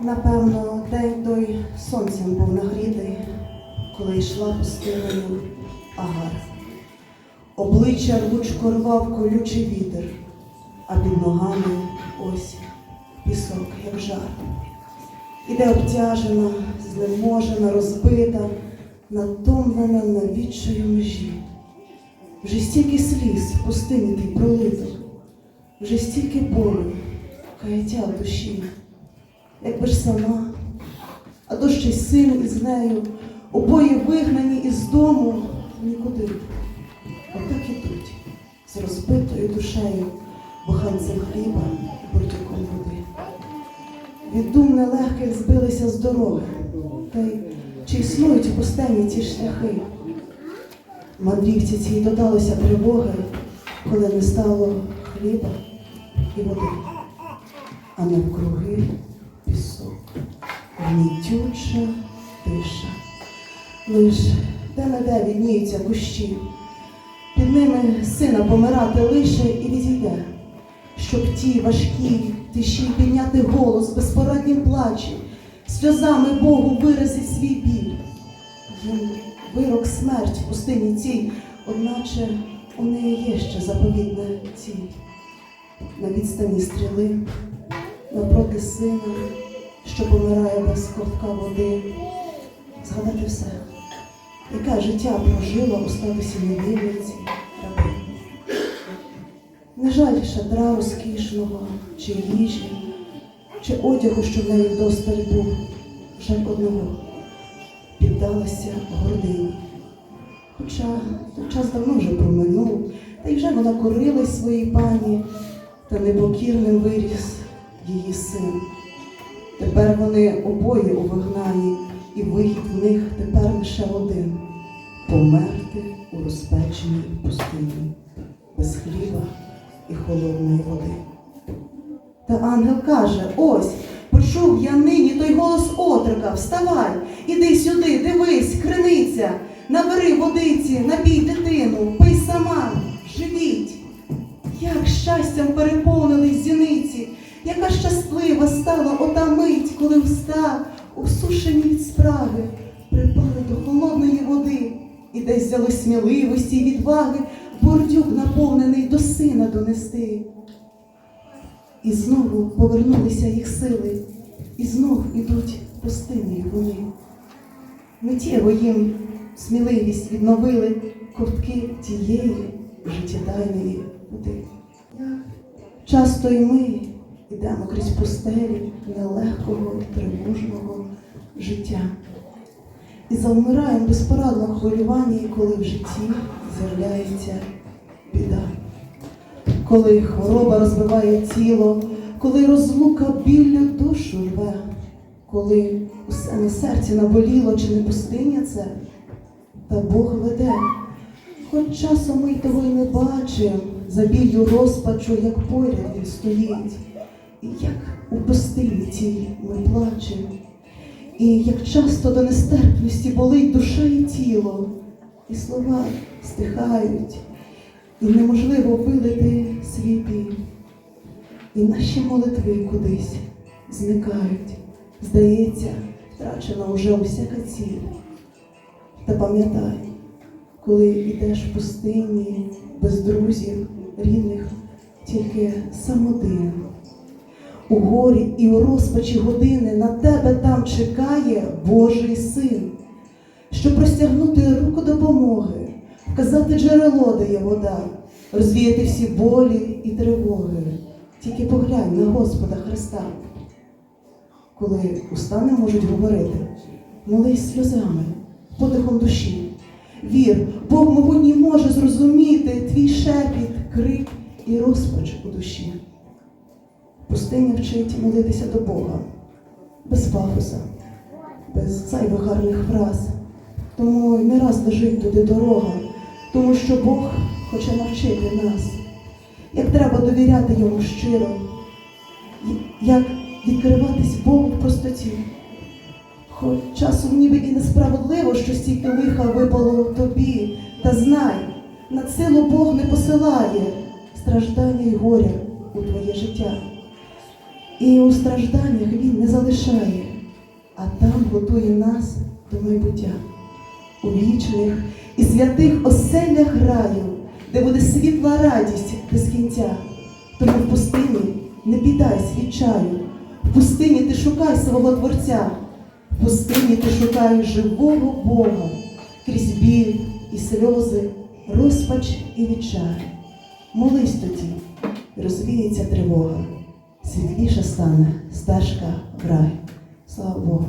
Напевно, день той сонцем був нагрітий, коли йшла пустиною Агар. Обличчя рвучко рвав колючий вітер, а під ногами ось пісок, як жар. Іде обтяжена, знеможена, розбита, натомлена на відчаю межі. Вже стільки сліз в пустині тій пролито, вже стільки болю, каяття душі, якби ж сама, а то ще й син із нею, обоє вигнані із дому нікуди. Отак ідуть з розбитою душею, буханцем хліба і буртюком води. Від дум нелегких збилися з дороги, та й чи існують в пустелі ті шляхи? Мандрівці цій додалося тривоги, коли не стало хліба і води, а навкруги гнітюча тиша. Лиш де-не-де відніються кущі, під ними сина помирати лише і відійде, щоб ті важкі тиші підняти голос безпораднім плачі, сльозами Богу виразить свій біль. Їм вирок смерть в пустині цій, одначе у неї є ще заповідна ціль. На відстані стріли, напроти сина, що помирає без ковтка води. Згадати все, яке життя прожила у статусі невільниці раби. Не жаль шатра розкішного, чи їжі, чи одягу, що в неї вдосталь був, жаль одного піддалася гордині. Хоча той час давно вже проминув, та й вже вона корилась своїй пані, та непокірним виріс її син. Тепер вони обоє у вигнанні, і вихід в них тепер лише один померти у розпеченій пустині, без хліба і холодної води. Та ангел каже: ось, почув я нині той голос отрика, вставай, іди сюди, дивись, криниця, набери водиці, напій дитину, пий сама, живіть. Як щастям переповнились зіниці, яка щаслива стала ота мить, коли уста, обсушені від спраги, припали до холодної води, і десь взяли сміливості й відваги, бордюк наповнений до сина донести. І знову повернулися їх сили, і знов ідуть пустиною вони. Миттєво їм сміливість відновили ковтки тієї життєдайної води. Часто й ми йдемо крізь пустелі нелегкого, тривожного життя. І завмираємо безпорадно в хвилюванні, коли в житті з'являється біда коли хвороба розбиває тіло, коли розлука біллю душу рве, коли усе на серці наболіло, чи не пустиня це, та Бог веде. Хоч часом ми й того й не бачимо, за біллю розпачу, як поряд він стоїть, і як у пустині тій ми плачемо, і як часто до нестерпності болить душа і тіло, і слова стихають і неможливо вилити свій біль. І наші молитви кудись зникають. Здається, втрачена уже усяка ціль. Та пам'ятай, коли йдеш в пустині без друзів, рідних, тільки сам один. У горі і у розпачі години на тебе там чекає Божий син, щоб простягнути руку допомоги вказати джерело, де є вода, розвіяти всі болі і тривоги. Тільки поглянь на Господа Христа. Коли уста не можуть говорити, молись сльозами, подихом душі. Вір, Бог могутній може зрозуміти твій шепіт, крик і розпач у душі. Пустиня вчить молитися до Бога, без пафоса, без зайвих гарних фраз. Тому й не раз лежить туди дорога тому що Бог хоче навчити нас, як треба довіряти йому щиро, як відкриватись Богу в простоті. Хоч часом ніби і несправедливо, що стільки лиха випало тобі, та знай, на силу Бог не посилає страждання й горя у твоє життя. І у стражданнях Він не залишає. а там готує нас до майбуття. У вічних і святих оселях раю, де буде світла радість без кінця. Тому в пустині не піддай свічаю, в пустині ти шукай свого Творця, в пустині ти шукаєш живого Бога, крізь біль і сльози, розпач і відчай. Молись тоді, розвіється тривога, світліша стане стежка в рай. Слава Богу.